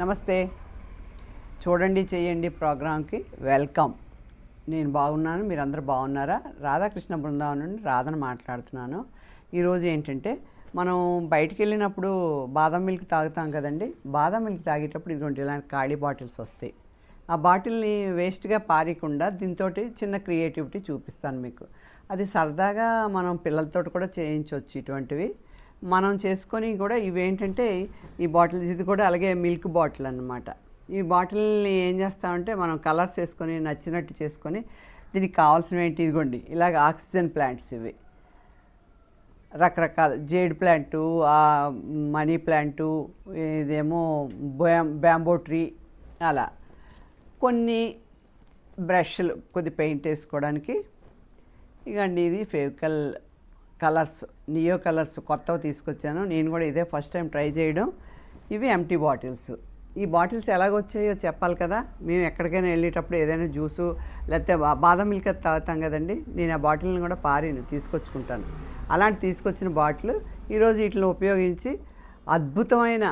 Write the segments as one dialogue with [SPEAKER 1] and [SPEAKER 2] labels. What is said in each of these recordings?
[SPEAKER 1] నమస్తే. చూడండి చేయండి ప్రోగ్రాంకి వెల్కమ్. నేను బాగున్నాను మీరందరూ బాగున్నారా? రాధాకృష్ణ బృందావనం నుండి రాధను మాట్లాడుతున్నాను. ఈరోజు ఏంటంటే మనం బయటికి వెళ్ళినప్పుడు బాదం మిల్క్ తాగుతాం కదండి. బాదం మిల్క్ తాగేటప్పుడు ఇటువంటి ఇలాంటి ఖాళీ బాటిల్స్ వస్తాయి. ఆ బాటిల్ని వేస్ట్గా పారేయకుండా దీంతో చిన్న క్రియేటివిటీ చూపిస్తాను మీకు. అది సరదాగా మనం పిల్లలతో కూడా చేయించవచ్చు ఇటువంటివి. మనం చేసుకొని కూడా ఇవేంటంటే ఈ బాటిల్ ఇది కూడా అలాగే మిల్క్ బాటిల్ అన్నమాట. ఈ బాటిల్ని ఏం చేస్తామంటే మనం కలర్స్ వేసుకొని నచ్చినట్టు చేసుకొని దీనికి కావాల్సినవి ఏంటి ఇదిగోండి ఇలాగ ఆక్సిజన్ ప్లాంట్స్ ఇవి. రకరకాల జేడ్ ప్లాంటు మనీ ప్లాంటు ఇదేమో బ్యాం బ్యాంబో ట్రీ అలా. కొన్ని బ్రష్లు కొద్ది పెయింట్ వేసుకోవడానికి. ఇగండి ఇది ఫెవికల్ కలర్స్ నియో కలర్స్ కొత్తవి తీసుకొచ్చాను. నేను కూడా ఇదే ఫస్ట్ టైం ట్రై చేయడం. ఇవి ఎంటీ బాటిల్స్ ఈ బాటిల్స్ ఎలాగొచ్చాయో చెప్పాలి కదా. మేము ఎక్కడికైనా వెళ్ళేటప్పుడు ఏదైనా జ్యూసు లేకపోతే బాదం మిల్క్ తాగుతాం కదండి. నేను ఆ బాటిల్ని కూడా పారిను తీసుకొచ్చుకుంటాను. అలాంటి తీసుకొచ్చిన బాటిల్ ఈరోజు వీటిని ఉపయోగించి అద్భుతమైన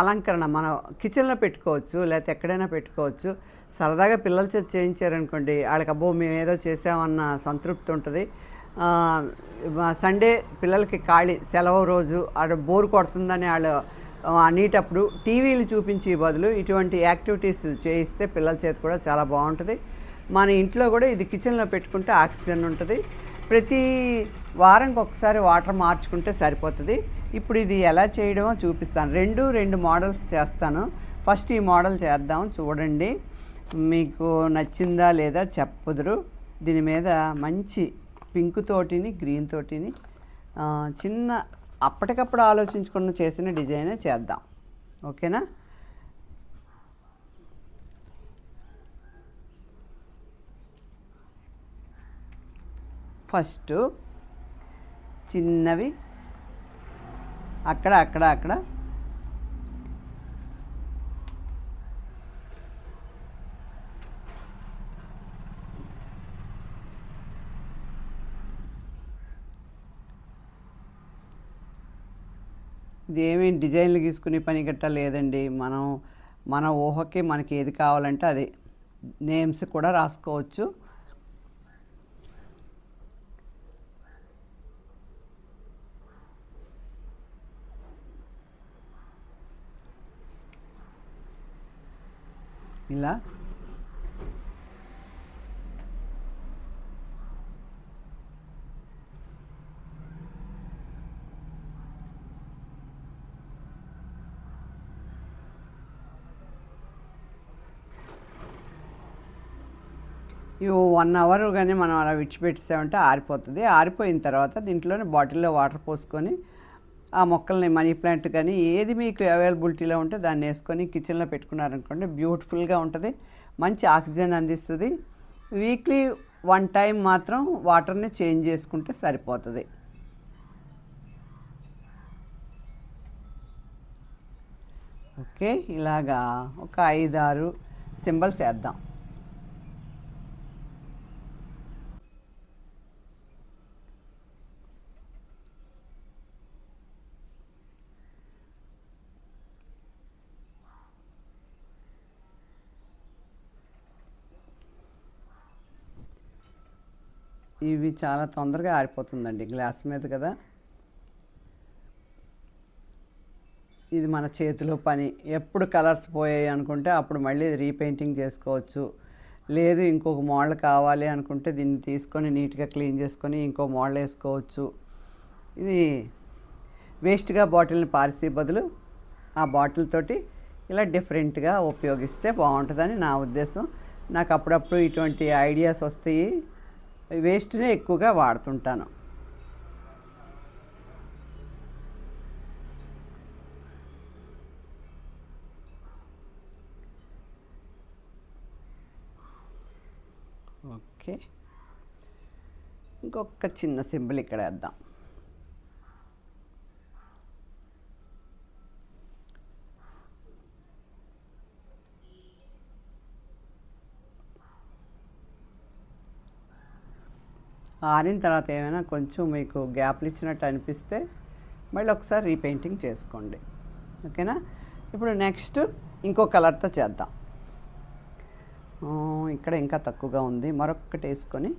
[SPEAKER 1] అలంకరణ మన కిచెన్లో పెట్టుకోవచ్చు లేకపోతే ఎక్కడైనా పెట్టుకోవచ్చు. సరదాగా పిల్లల చేత చేయించారనుకోండి వాళ్ళకి అబ్బో మేము ఏదో చేసామన్న సంతృప్తి ఉంటుంది. సండే పిల్లలకి ఖాళీ సెలవు రోజు ఆడ బోర్ కొడుతుందని వాళ్ళు అనేటప్పుడు టీవీలు చూపించే బదులు ఇటువంటి యాక్టివిటీస్ చేయిస్తే పిల్లల చేత కూడా చాలా బాగుంటుంది. మన ఇంట్లో కూడా ఇది కిచెన్లో పెట్టుకుంటే ఆక్సిజన్ ఉంటుంది. ప్రతి వారంకి ఒకసారి వాటర్ మార్చుకుంటే సరిపోతుంది. ఇప్పుడు ఇది ఎలా చేయడమో చూపిస్తాను. రెండు రెండు మోడల్స్ చేస్తాను. ఫస్ట్ ఈ మోడల్ చేద్దాం. చూడండి. మీకు నచ్చిందా లేదా చెప్పుదురు. దీని మీద మంచి పింక్ తోటిని గ్రీన్ తోటిని చిన్న అప్పటికప్పుడు ఆలోచించుకున్న చేసిన డిజైనే చేద్దాం. ఓకేనా? ఫస్ట్ చిన్నవి అక్కడ అక్కడ అక్కడ ఇది ఏమీ డిజైన్లు గీసుకునే పని గట్ట లేదండి. మనం మన ఊహకి మనకి ఏది కావాలంటే అది. నేమ్స్ కూడా రాసుకోవచ్చు. ఇలా ఇవి వన్ అవర్ కానీ మనం అలా విడిచిపెట్టేసామంటే ఆరిపోతుంది. ఆరిపోయిన తర్వాత దీంట్లోనే బాటిల్లో వాటర్ పోసుకొని ఆ మొక్కల్ని మనీ ప్లాంట్ కానీ ఏది మీకు అవైలబిలిటీలో ఉంటే దాన్ని వేసుకొని కిచెన్లో పెట్టుకున్నారనుకోండి బ్యూటిఫుల్గా ఉంటుంది మంచి ఆక్సిజన్ అందిస్తుంది. వీక్లీ వన్ టైం మాత్రం వాటర్ని చేంజ్ చేసుకుంటే సరిపోతుంది. ఓకే ఇలాగా ఒక ఐదారు సింబల్స్ వేద్దాం. ఇవి చాలా తొందరగా ఆరిపోతుందండి గ్లాస్ మీద కదా. ఇది మన చేతిలో పని. ఎప్పుడు కలర్స్ పోయాయి అనుకుంటే అప్పుడు మళ్ళీ రీపెయింటింగ్ చేసుకోవచ్చు. లేదు ఇంకొక మోడల్ కావాలి అనుకుంటే దీన్ని తీసుకొని నీట్గా క్లీన్ చేసుకొని ఇంకో మోడల్ వేసుకోవచ్చు. ఇది వేస్ట్గా బాటిల్ని పారేసే బదులు ఆ బాటిల్ తోటి ఇలా డిఫరెంట్గా ఉపయోగిస్తే బాగుంటుందని నా ఉద్దేశం. నాకు అప్పుడప్పుడు ఇటువంటి ఐడియాస్ వస్తాయి. వేస్ట్నే ఎక్కువగా వాడుతుంటాను. ఓకే. ఇంకొక చిన్న సింబల్ ఇక్కడ వేద్దాం. ఆరిన తర్వాత ఏమైనా కొంచెం మీకు గ్యాప్లు ఇచ్చినట్టు అనిపిస్తే మళ్ళీ ఒకసారి రీపెయింటింగ్ చేసుకోండి. ఓకేనా? ఇప్పుడు నెక్స్ట్ ఇంకో కలర్తో చేద్దాం. ఇక్కడ ఇంకా తక్కువగా ఉంది. మరొకటి వేసుకొని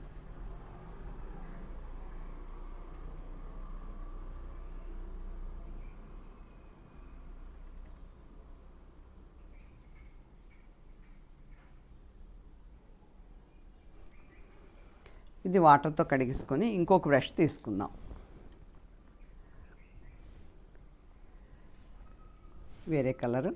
[SPEAKER 1] ఇది వాటర్తో కడిగించుకొని ఇంకొక బ్రష్ తీసుకుందాం. వేరే కలరు.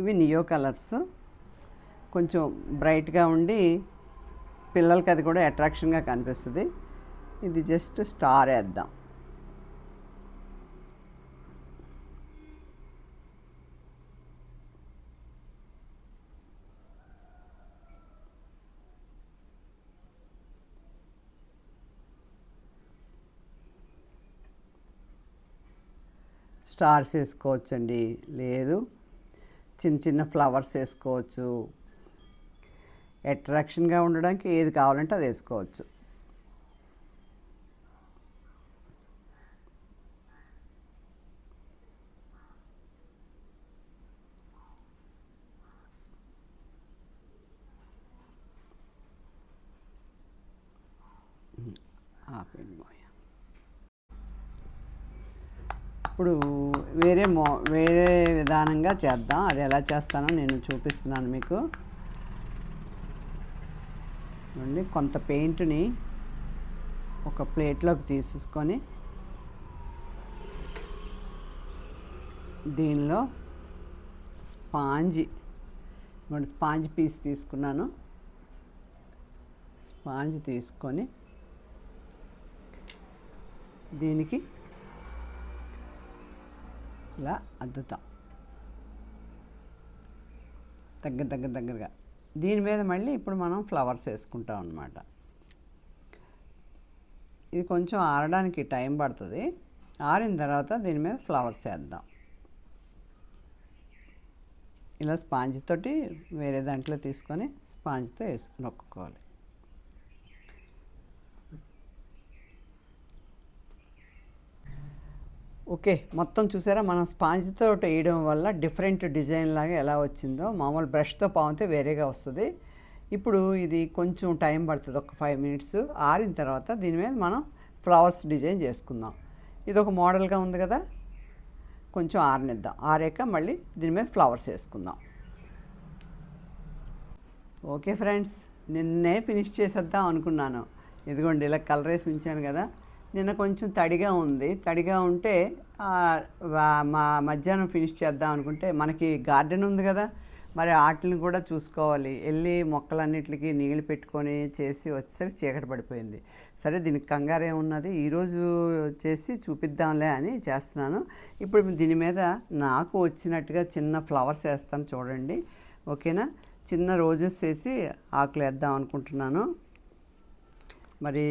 [SPEAKER 1] ఇవి నియో కలర్స్. కొంచెం బ్రైట్గా ఉండి పిల్లలకి అది కూడా అట్రాక్షన్గా కనిపిస్తుంది. ఇది జస్ట్ స్టార్ వేద్దాం. స్టార్స్ వేసుకోవచ్చండి. లేదు. చిన్న చిన్న ఫ్లవర్స్ వేసుకోవచ్చు. అట్రాక్షన్గా ఉండడానికి ఏది కావాలంటే అది వేసుకోవచ్చు. ఇప్పుడు వేరే మో వేరే విధానంగా చేద్దాం. అది ఎలా చేస్తానో నేను చూపిస్తున్నాను మీకు. చూడండి కొంత పెయింట్ని ఒక ప్లేట్లోకి తీసుకొని దీనిలో స్పాంజి ఇప్పుడు స్పాంజ్ పీస్ తీసుకున్నాను. స్పాంజ్ తీసుకొని దీనికి ఇలా అద్దుతాం. దగ్గర దగ్గర దగ్గరగా. దీని మీద మళ్ళీ ఇప్పుడు మనం ఫ్లవర్స్ వేసుకుంటాం అనమాట ఇది కొంచెం ఆరడానికి టైం పడుతుంది. ఆరిన తర్వాత దీని మీద ఫ్లవర్స్ వేద్దాం. ఇలా స్పాంజ్ తోటి వేరే దాంట్లో తీసుకొని స్పాంజ్తో వేసుకుని నొక్కుకోవాలి ఓకే మొత్తం చూసారా? మనం స్పాంజ్తో వేయడం వల్ల డిఫరెంట్ డిజైన్ లాగా ఎలా వచ్చిందో మామూలు బ్రష్తో పావుతే వేరేగా వస్తుంది. ఇప్పుడు ఇది కొంచెం టైం పడుతుంది ఒక ఫైవ్ మినిట్స్. ఆరిన తర్వాత దీని మీద మనం ఫ్లవర్స్ డిజైన్ చేసుకుందాం. ఇది ఒక మోడల్గా ఉంది కదా? కొంచెం ఆరనిద్దాం. ఆరాక మళ్ళీ దీని మీద ఫ్లవర్స్ వేసుకుందాం. ఓకే ఫ్రెండ్స్ నిన్నే ఫినిష్ చేసేద్దాం అనుకున్నాను. ఇదిగోండి ఇలా కలర్ వేసి ఉంచాను కదా. నిన్న కొంచెం తడిగా ఉంది. తడిగా ఉంటే మా మధ్యాహ్నం ఫినిష్ చేద్దాం అనుకుంటే మనకి గార్డెన్ ఉంది కదా మరి వాటిని కూడా చూసుకోవాలి. వెళ్ళి మొక్కలన్నిటికి నీళ్ళు పెట్టుకొని చేసి వచ్చేసరికి చీకటి పడిపోయింది. సరే దీనికి కంగారు ఏమున్నది ఈరోజు చేసి చూపిద్దాంలే అని చేస్తున్నాను. ఇప్పుడు దీని మీద నాకు వచ్చినట్టుగా చిన్న ఫ్లవర్స్ వేస్తాను చూడండి. ఓకేనా? చిన్న రోజెస్ వేసి ఆకులు వేద్దాం అనుకుంటున్నాను. మరి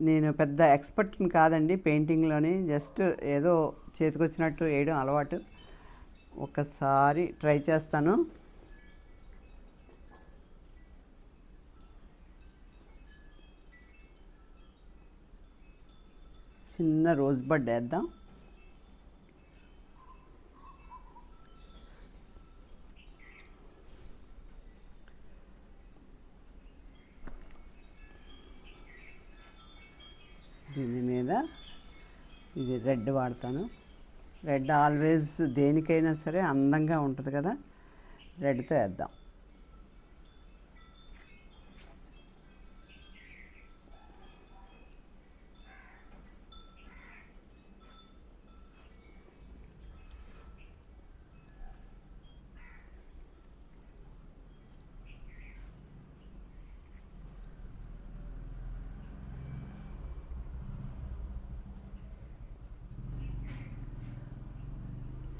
[SPEAKER 1] నేను పెద్ద ఎక్స్పర్ట్ని కాదండి పెయింటింగ్లోని జస్ట్ ఏదో చేతికొచ్చినట్టు వేయడం అలవాటు. ఒకసారి ట్రై చేస్తాను. చిన్న రోజ్ బడ్ వేద్దాం దీని మీద ఇది రెడ్ వాడతాను. రెడ్ ఆల్వేస్ దేనికైనా సరే అందంగా ఉంటుంది కదా రెడ్తో వేద్దాం.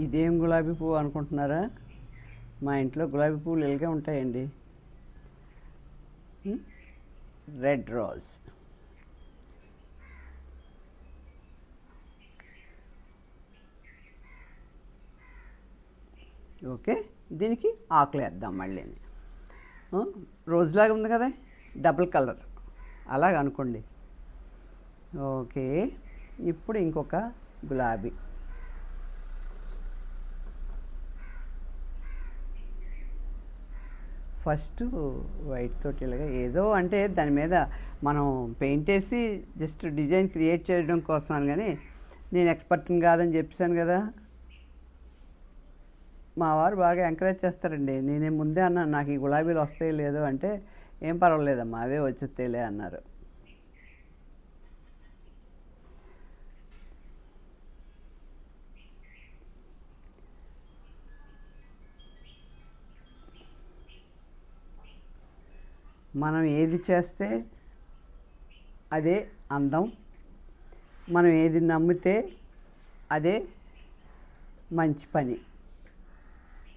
[SPEAKER 1] ఇదేం గులాబీ పువ్వు అనుకుంటున్నారా? మా ఇంట్లో గులాబీ పువ్వులు ఇలాగే ఉంటాయండి. రెడ్ రోజ్ ఓకే దీనికి ఆకులు వేద్దాం మళ్ళీ. రోజులాగా ఉంది కదా డబుల్ కలర్ అలాగ అనుకోండి. ఓకే ఇప్పుడు ఇంకొక గులాబీ. ఫస్ట్ వైట్ తోటి ఇలాగా ఏదో అంటే దాని మీద మనం పెయింట్ వేసి జస్ట్ డిజైన్ క్రియేట్ చేయడం కోసం అని కానీ నేను ఎక్స్పర్ట్ని కాదని చెప్పాను కదా. మా వారు బాగా ఎంకరేజ్ చేస్తారండి. నేనే ముందే అన్నాను నాకు ఈ గులాబీలు వస్తాయి లేదో అంటే ఏం పర్వాలేదమ్మా అవే వచ్చేస్తేలే అన్నారు. మనం ఏది చేస్తే అదే అందం. మనం ఏది నమ్మితే అదే మంచి పని.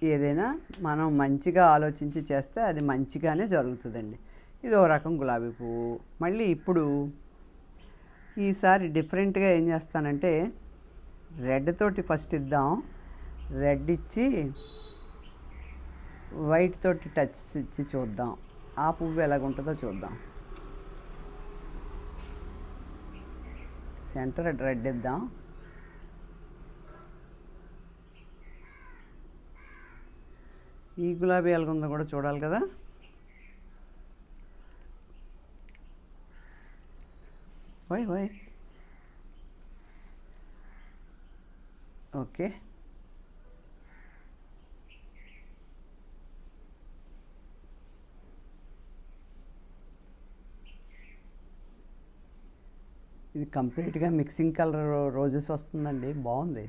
[SPEAKER 1] ఏదైనా మనం మంచిగా ఆలోచించి చేస్తే అది మంచిగానే జరుగుతుందండి. ఇది ఒక రకం గులాబీ పువ్వు. మళ్ళీ ఇప్పుడు ఈసారి డిఫరెంట్గా ఏం చేస్తానంటే రెడ్ తోటి ఫస్ట్ ఇద్దాం. రెడ్ ఇచ్చి వైట్ తోటి టచ్ ఇచ్చి చూద్దాం. ఆ పువ్వు ఎలాగుంటుందో చూద్దాం. సెంటర్ రెడ్ ఇద్దాం. ఈ గులాబీ ఎలాగుందో కూడా చూడాలి కదా. ఓయ్ ఓయ్. ఓకే. ఇది కంప్లీట్గా మిక్సింగ్ కలర్ రోజెస్ వస్తుందండి. బాగుంది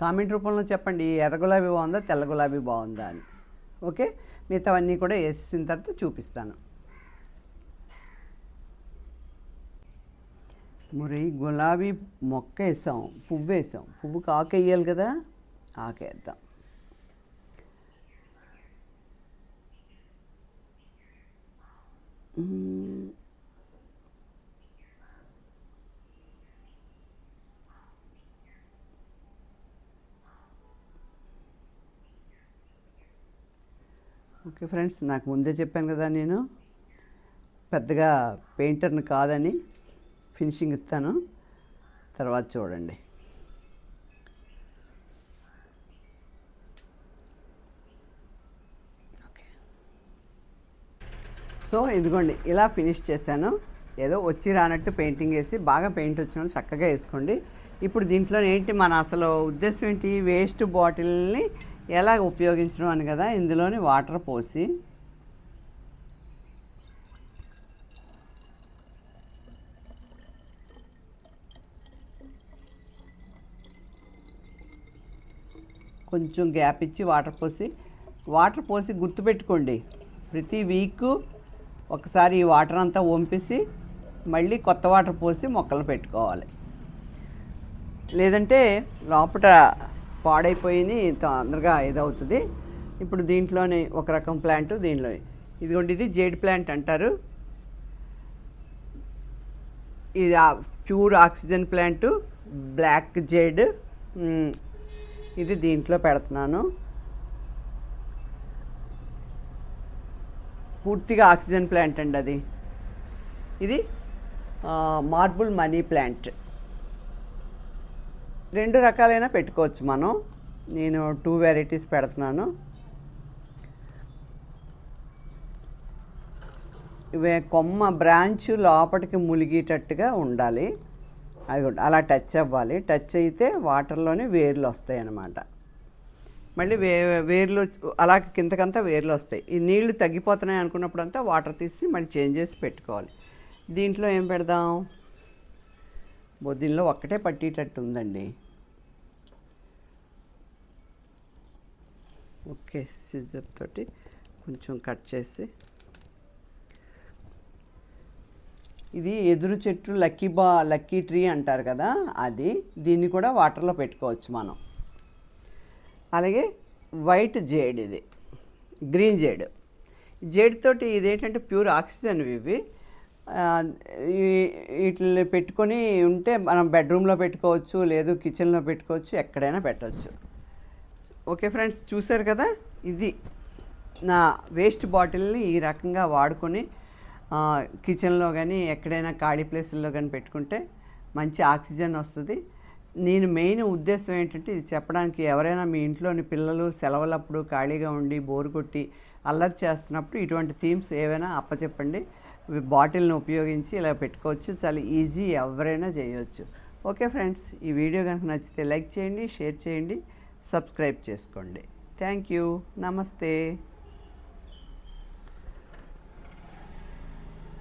[SPEAKER 1] కామెంట్ రూపంలో చెప్పండి. ఎర్ర గులాబీ బాగుందా తెల్ల గులాబీ బాగుందా అని. ఓకే? మిగతావన్నీ కూడా వేసేసిన తర్వాత చూపిస్తాను. మరి గులాబీ మొక్క వేసాం పువ్వు వేసాం. పువ్వుకి ఆకు వేయాలి కదా? ఆకేద్దాం ఓకే ఫ్రెండ్స్ నాకు ముందే చెప్పాను కదా నేను. పెద్దగా పెయింటర్ని కాదని ఫినిషింగ్ ఇస్తాను. తర్వాత చూడండి. సో ఇదిగోండి ఇలా ఫినిష్ చేశాను. ఏదో వచ్చి రానట్టు పెయింటింగ్ వేసి బాగా పెయింట్ వచ్చిన చక్కగా వేసుకోండి. ఇప్పుడు దీంట్లో ఏంటి మన అసలు ఉద్దేశం ఏంటి వేస్ట్ బాటిల్ని ఎలా ఉపయోగించడం అని కదా ఇందులోని వాటర్ పోసి. కొంచెం గ్యాప్ ఇచ్చి వాటర్ పోసి వాటర్ పోసి గుర్తుపెట్టుకోండి. ప్రతి వీక్ ఒకసారి ఈ వాటర్ అంతా వంపేసి మళ్ళీ కొత్త వాటర్ పోసి మొక్కలు పెట్టుకోవాలి. లేదంటే లోపల పాడైపోయి తొందరగా ఇదవుతుంది. ఇప్పుడు దీంట్లోనే ఒక రకం ప్లాంట్ దీనిలో ఇదిగోండి ఇది జేడ్ ప్లాంట్ అంటారు. ఇది pure oxygen plant black jade ఇది దీంట్లో పెడుతున్నాను. పూర్తిగా ఆక్సిజన్ ప్లాంట్ అండి అది. ఇది మార్బుల్ మనీ ప్లాంట్. రెండు రకాలైన పెట్టుకోవచ్చు మనం. నేను టూ వెరైటీస్ పెడుతున్నాను. ఇవే కొమ్మ బ్రాంచ్ లోపలికి ములిగేటట్టుగా ఉండాలి. అదిగోండి అలా టచ్ అవ్వాలి. టచ్ అయితే వాటర్లోనే వేర్లు వస్తాయి అన్నమాట మళ్ళీ వే వేర్లు అలా కిందకంతా వేర్లు వస్తాయి. ఈ నీళ్ళు తగ్గిపోతున్నాయి అనుకున్నప్పుడంతా వాటర్ తీసి మళ్ళీ చేంజ్ చేసి పెట్టుకోవాలి. దీంట్లో ఏం పెడదాం? బొద్దిన్లో ఒక్కటే పట్టేటట్టు ఉందండి. ఓకే సిజర్ తోటి కొంచెం కట్ చేసి ఇది ఎదురు చెట్టు లక్కీ బా లక్కీ ట్రీ అంటారు కదా అది దీన్ని కూడా వాటర్లో పెట్టుకోవచ్చు మనం. అలాగే వైట్ జేడ్ ఇది గ్రీన్ జేడ్. జేడ్ తోటి ఇదేంటంటే ప్యూర్ ఆక్సిజన్ ఇవి. వీటిని పెట్టుకొని ఉంటే మనం బెడ్రూమ్లో పెట్టుకోవచ్చు లేదు కిచెన్లో పెట్టుకోవచ్చు ఎక్కడైనా పెట్టవచ్చు ఓకే ఫ్రెండ్స్ చూశారు కదా? ఇది నా వేస్ట్ బాటిల్ని ఈ రకంగా వాడుకొని కిచెన్లో కానీ ఎక్కడైనా ఖాళీ ప్లేసుల్లో కానీ పెట్టుకుంటే మంచి ఆక్సిజన్ వస్తుంది. నేను మెయిన్ ఉద్దేశం ఏంటంటే ఇది చెప్పడానికి ఎవరైనా మీ ఇంట్లోని పిల్లలు సెలవులప్పుడు ఖాళీగా ఉండి బోరు కొట్టి అల్లరి చేస్తున్నప్పుడు ఇటువంటి థీమ్స్ ఏవైనా అప్పచెప్పండి. బాటిల్ని ఉపయోగించి ఇలా పెట్టుకోవచ్చు. చాలా ఈజీ ఎవరైనా చేయవచ్చు ఓకే ఫ్రెండ్స్ ఈ వీడియో కనుక నచ్చితే లైక్ చేయండి షేర్ చేయండి సబ్స్క్రైబ్ చేసుకోండి. థ్యాంక్ యూ నమస్తే.